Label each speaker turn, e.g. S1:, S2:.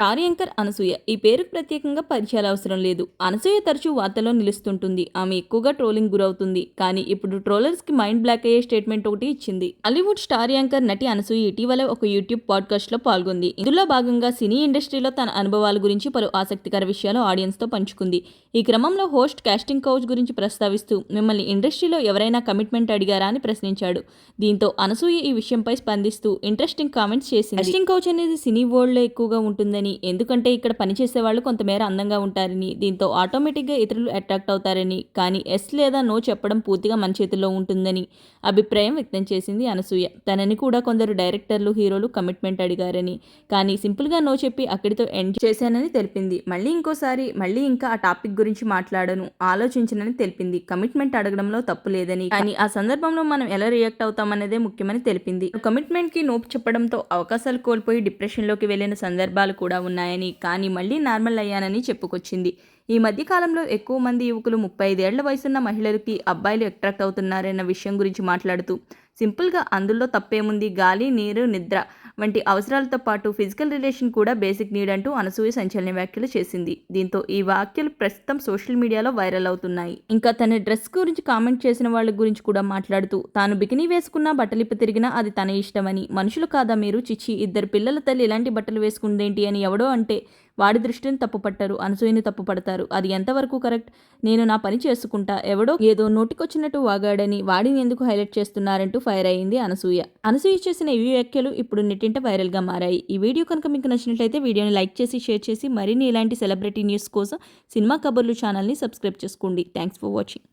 S1: Star anchor Anasuya. ఈ పేరుకు ప్రత్యేకంగా పరిచయాలు అవసరం లేదు. అనసూయ తరచూ వార్తల్లో నిలుస్తుంటుంది. ఆమె ఎక్కువగా ట్రోలింగ్ గురవుతుంది. కానీ ఇప్పుడు ట్రోలర్స్కి మైండ్ బ్లాక్ అయ్యే స్టేట్మెంట్ ఒకటి ఇచ్చింది. హాలీవుడ్ స్టార్ యాంకర్ నటి అనసూయ ఇటీవల ఒక యూట్యూబ్ పాడ్కాస్ట్లో పాల్గొంది. ఇందులో భాగంగా సినీ ఇండస్ట్రీలో తన అనుభవాల గురించి పలు ఆసక్తికర విషయాలు ఆడియన్స్తో పంచుకుంది. ఈ క్రమంలో హోస్ట్ కాస్టింగ్ కౌచ్ గురించి ప్రస్తావిస్తూ మిమ్మల్ని ఇండస్ట్రీలో ఎవరైనా కమిట్మెంట్ అడిగారా? అని ప్రశ్నించాడు. దీంతో అనసూయ ఈ విషయంపై స్పందిస్తూ ఇంట్రెస్టింగ్ కామెంట్స్ చేసింది. కాస్టింగ్ కౌచ్ అనేది సినీ వరల్డ్లో ఎక్కువగా ఉంటుందని ఎందుకంటే ఇక్కడ పనిచేసే వాళ్ళు కొంతమేర అందంగా ఉంటారని దీంతో ఆటోమేటిక్గా ఇతరులు అట్రాక్ట్ అవుతారని కానీ ఎస్ లేదా నో చెప్పడం పూర్తిగా మన చేతిలో ఉంటుందని అభిప్రాయం వ్యక్తం చేసింది అనసూయ. తనని కూడా కొందరు డైరెక్టర్లు హీరోలు కమిట్మెంట్ అడిగారని కానీ సింపుల్గా నో చెప్పి అక్కడితో ఎండ్ చేశానని తెలిపింది. మళ్ళీ ఇంకోసారి మళ్ళీ ఇంకా ఆ టాపిక్ గురించి మాట్లాడను ఆలోచించనని తెలిపింది. కమిట్మెంట్ అడగడంలో తప్పు లేదని కానీ ఆ సందర్భంలో మనం ఎలా రియాక్ట్ అవుతామనేదే ముఖ్యమని తెలిపింది. కమిట్మెంట్కి నోపు చెప్పడంతో అవకాశాలు కోల్పోయి డిప్రెషన్లోకి సందర్భాలు కూడా ఉన్నాయని కానీ మళ్ళీ నార్మల్ అయ్యానని చెప్పుకొచ్చింది. ఈ మధ్యకాలంలో ఎక్కువ మంది యువకులు ముప్పై ఐదేళ్ళ వయసున్న మహిళలకి అబ్బాయిలు అట్రాక్ట్ అవుతున్నారన్న విషయం గురించి మాట్లాడుతూ సింపుల్గా అందులో తప్పేముంది? గాలి నీరు నిద్ర వంటి అవసరాలతో పాటు ఫిజికల్ రిలేషన్ కూడా బేసిక్ నీడ్ అంటూ అనసూయ సంచలన వ్యాఖ్యలు చేసింది. దీంతో ఈ వ్యాఖ్యలు ప్రస్తుతం సోషల్ మీడియాలో వైరల్ అవుతున్నాయి. ఇంకా తన డ్రెస్ గురించి కామెంట్ చేసిన వాళ్ళ గురించి కూడా మాట్లాడుతూ తాను బికినీ వేసుకున్నా బట్టలిప్పి తిరిగినా అది తన ఇష్టమని మనుషులు కాదా మీరు? చిచ్చి ఇద్దరు పిల్లల తల్లి ఇలాంటి బట్టలు వేసుకుందేంటి అని ఎవడో అంటే వాడి దృష్టిని తప్పుపట్టరు అనసూయని తప్పుపడతారు. అది ఎంతవరకు కరెక్ట్? నేను నా పని చేసుకుంటా ఎవడో ఏదో నోటికొచ్చినట్టు వాగాడని వాడిని ఎందుకు హైలైట్ చేస్తున్నారంటూ ఫైర్ అయింది అనసూయ. అనసూయ చేసిన ఈ వ్యాఖ్యలు ఇప్పుడు నెట్టింట వైరల్గా మారాయి. ఈ వీడియో కనుక మీకు నచ్చినట్లయితే వీడియోని లైక్ చేసి షేర్ చేసి మరిన్ని ఇలాంటి సెలబ్రిటీ న్యూస్ కోసం సినిమా కబుర్లు ఛానల్ని సబ్స్క్రైబ్ చేసుకోండి. Thanks for watching.